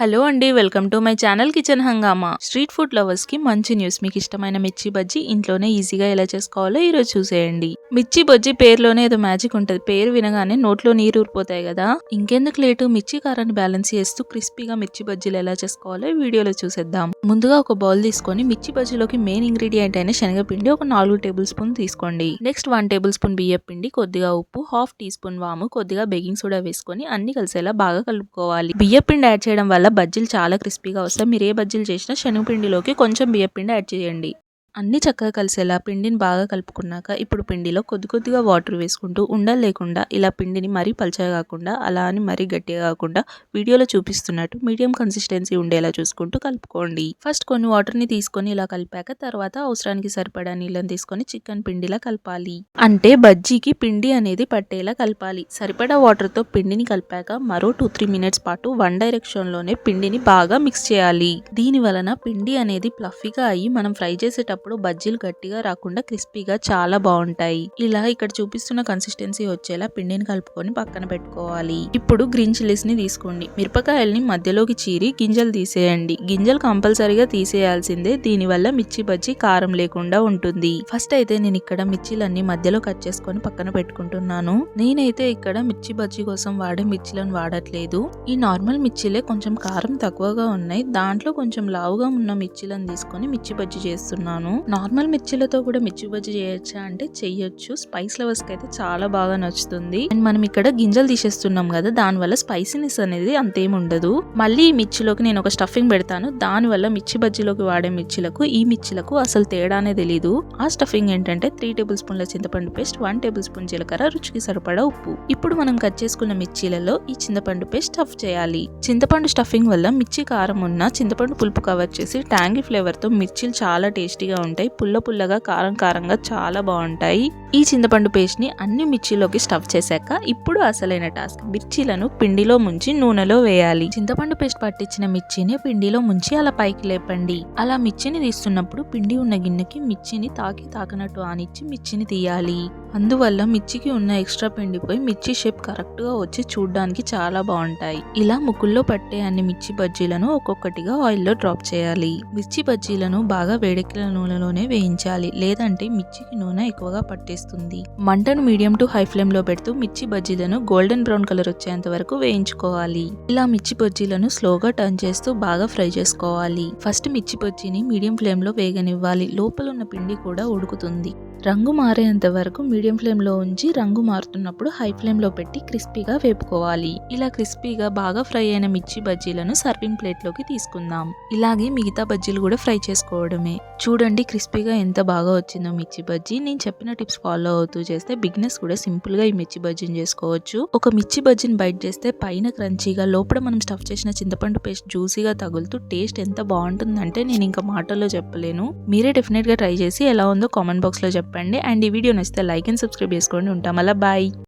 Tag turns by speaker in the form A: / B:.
A: Hello అండి welcome to my channel kitchen Hungama. Street food లవర్స్కి మంచి news మీకు ఇష్టమైన మిర్చి బజ్జీ ఇంట్లోనే ఈజీగా ఎలా చేసుకోవాలో ఈ రోజు చూసేయండి. మిర్చి బజ్జీ పేరులోనే ఏదో మ్యాజిక్ ఉంటుంది పేరు వినగానే నోట్లో నీరు ఊరిపోతాయి కదా. ఇంకెందుకు లేటు మిర్చి కారాన్ని బ్యాలెన్స్ చేస్తూ క్రిస్పీగా మిర్చి బజ్జీలు ఎలా చేసుకోవాలో వీడియోలో చూసేద్దాం. ముందుగా ఒక బౌల్ తీసుకొని మిర్చి బజ్జీలోకి మెయిన్ ఇంగ్రీడియంట్ అయిన శనగపిండి ఒక నాలుగు టేబుల్ స్పూన్ తీసుకోండి. నెక్స్ట్ వన్ టేబుల్ స్పూన్ బియ్య పిండి కొద్దిగా ఉప్పు హాఫ్ టీ స్పూన్ వాము కొద్దిగా బేకింగ్ సోడా వేసుకొని అన్ని కలిసేలా బాగా కలుపుకోవాలి. బియ్య పిండి యాడ్ చేయడం వల్ల బజ్జీలు చాలా క్రిస్పీగా వస్తాయి. మీరు ఏ బజ్జీలు చేసినా శనగపిండిలోకి కొంచెం బియ్యపిండి యాడ్ చేయండి. అన్ని చక్కగా కలిసేలా పిండిని బాగా కలుపుకున్నాక ఇప్పుడు పిండిలో కొద్ది కొద్దిగా వాటర్ వేసుకుంటూ ఉండలు లేకుండా ఇలా పిండిని మరీ పలచగా కాకుండా అలా అని మరీ గట్టిగా కాకుండా వీడియోలో చూపిస్తున్నట్టు మీడియం కన్సిస్టెన్సీ ఉండేలా చూసుకుంటూ కలుపుకోండి. ఫస్ట్ కొన్ని వాటర్ని తీసుకొని ఇలా కలిపాక తర్వాత అవసరానికి సరిపడా నీళ్ళని తీసుకొని చికెన్ పిండిలా కలపాలి. అంటే బజ్జీకి పిండి అనేది పట్టేలా కలపాలి. సరిపడా వాటర్తో పిండిని కలిపాక మరో టూ త్రీ మినిట్స్ పాటు వన్ డైరెక్షన్లోనే పిండిని బాగా మిక్స్ చేయాలి. దీని వలన పిండి అనేది ప్లఫీగా అయ్యి మనం ఫ్రై చేసేటప్పుడు బజ్జీలు గట్టిగా రాకుండా క్రిస్పీగా చాలా బాగుంటాయి. ఇలా ఇక్కడ చూపిస్తున్న కన్సిస్టెన్సీ వచ్చేలా పిండిని కలుపుకొని పక్కన పెట్టుకోవాలి. ఇప్పుడు గ్రీన్ చిల్లీస్ని తీసుకోండి. మిరపకాయల్ని మధ్యలోకి చీరి గింజలు తీసేయండి. గింజలు కంపల్సరీగా తీసేయాల్సిందే. దీనివల్ల మిర్చి బజ్జీ కారం లేకుండా ఉంటుంది. ఫస్ట్ అయితే నేను ఇక్కడ మిర్చీలన్నీ మధ్యలో కట్ చేసుకొని పక్కన పెట్టుకుంటున్నాను. నేనైతే ఇక్కడ మిర్చి బజ్జీ కోసం వాడే మిర్చిలను వాడట్లేదు. ఈ నార్మల్ మిర్చిలే కొంచెం కారం తక్కువగా ఉన్నాయి. దాంట్లో కొంచెం లావుగా ఉన్న మిర్చిలను తీసుకొని మిర్చి బజ్జీ చేస్తున్నాను. నార్మల్ మిర్చిలతో కూడా మిర్చి బజ్జీ చేయొచ్చా అంటే చెయ్యొచ్చు. స్పైస్ లవర్స్కి అయితే చాలా బాగా నచ్చుతుంది. అండ్ మనం ఇక్కడ గింజలు తీసేస్తున్నాం కదా దాని వల్ల స్పైసీనెస్ అనేది అంతేం ఉండదు. మళ్ళీ ఈ మిర్చిలోకి నేను ఒక స్టఫింగ్ పెడతాను. దాని వల్ల మిర్చి బజ్జీలోకి వాడే మిర్చిలకు ఈ మిర్చిలకు అసలు తేడానే తెలీదు. ఆ స్టఫింగ్ ఏంటంటే త్రీ టేబుల్ స్పూన్ల చింతపండు పేస్ట్ వన్ టేబుల్ స్పూన్ జీలకర్ర రుచికి సరిపడా ఉప్పు. ఇప్పుడు మనం కట్ చేసుకున్న మిర్చీలలో ఈ చింతపండు పేస్ట్ స్టఫ్ చేయాలి. చింతపండు స్టఫింగ్ వల్ల మిర్చి కారం ఉన్న చింతపండు పులుపు కవర్ చేసి ట్యాంగీ ఫ్లేవర్తో మిర్చీలు చాలా టేస్టీగా ఉంటాయి. పుల్ల పుల్లగా కారం కారంగా చాలా బాగుంటాయి. ఈ చింతపండు పేస్ట్ని అన్ని మిర్చిలోకి స్టఫ్ చేశాక ఇప్పుడు అసలైన టాస్క్. మిర్చీలను పిండిలో ముంచి నూనెలో వేయాలి. చింతపండు పేస్ట్ పట్టించిన మిర్చిని పిండిలో ముంచి అలా పైకి లేపండి. అలా మిర్చిని తీస్తున్నప్పుడు పిండి ఉన్న గిన్నెకి మిర్చిని తాకి తాకినట్టు ఆనిచ్చి మిర్చిని తీయాలి. అందువల్ల మిర్చికి ఉన్న ఎక్స్ట్రా పిండిపోయి మిర్చి షేప్ కరెక్ట్గా వచ్చి చూడడానికి చాలా బాగుంటాయి. ఇలా ముక్కుల్లో పట్టే అన్ని మిర్చి బజ్జీలను ఒక్కొక్కటిగా ఆయిల్లో డ్రాప్ చేయాలి. మిర్చి బజ్జీలను బాగా వేడెక్కిన నూనెలోనే వేయించాలి. లేదంటే మిర్చికి నూనె ఎక్కువగా పట్టేస్తుంది. మంటను మీడియం టు హై ఫ్లేమ్లో పెడుతూ మిర్చి బజ్జీలను గోల్డెన్ బ్రౌన్ కలర్ వచ్చేంత వరకు వేయించుకోవాలి. ఇలా మిర్చి బజ్జీలను స్లోగా టర్న్ చేస్తూ బాగా ఫ్రై చేసుకోవాలి. ఫస్ట్ మిర్చి బజ్జీని మీడియం ఫ్లేమ్లో వేగనివ్వాలి. లోపల ఉన్న పిండి కూడా ఉడుకుతుంది. రంగు మారేంత వరకు మీడియం ఫ్లేమ్లో ఉంచి రంగు మారుతున్నప్పుడు హై ఫ్లేమ్లో పెట్టి క్రిస్పీగా వేపుకోవాలి. ఇలా క్రిస్పీగా బాగా ఫ్రై అయిన మిర్చి బజ్జీలను సర్వింగ్ ప్లేట్లోకి తీసుకుందాం. ఇలాగే మిగతా బజ్జీలు కూడా ఫ్రై చేసుకోవడమే. చూడండి క్రిస్పీగా ఎంత బాగా వచ్చిందో మిర్చి బజ్జీ. నేను చెప్పిన టిప్స్ ఫాలో అవుతూ చేస్తే బిగ్నెస్ కూడా సింపుల్గా ఈ మిర్చి బజ్జీని చేసుకోవచ్చు. ఒక మిర్చి బజ్జీని బైట్ చేస్తే పైన క్రంచీగా లోపల మనం స్టఫ్ చేసిన చింతపండు పేస్ట్ జ్యూసీగా తగులుతూ టేస్ట్ ఎంత బాగుంటుందంటే నేను ఇంకా మాటల్లో చెప్పలేను. మీరే డెఫినెట్గా ట్రై చేసి ఎలా ఉందో కామెంట్ బాక్స్లో చెప్పండి. చెప్పండి. అండ్ ఈ వీడియో నచ్చితే లైక్ అండ్ సబ్స్క్రైబ్ చేసుకోండి. ఉంటాం. అలా బాయ్.